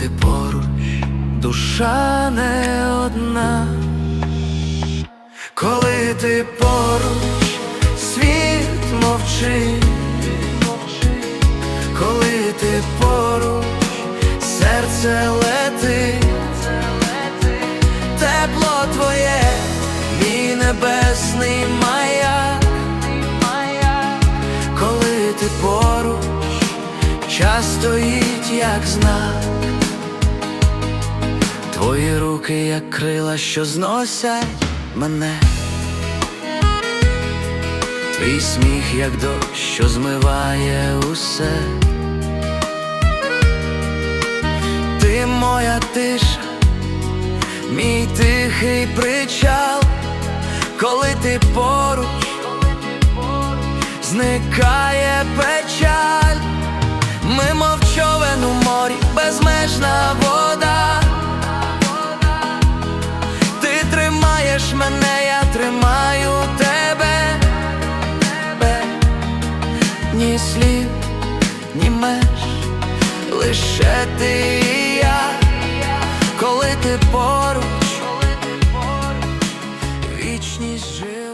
ти поруч, душа не одна, коли ти поруч, світ мовчить, коли ти поруч, серце летить, тепло твоє, мій небесний маяк, коли ти поруч, час стоїть, як знак. Твої руки, як крила, що зносять мене. Твій сміх, як дощ, що змиває усе. Ти моя тиша, мій тихий причал, коли ти поруч, зникає печаль, ні слів, ні меж, лише ти і я, коли ти поруч, вічність жив.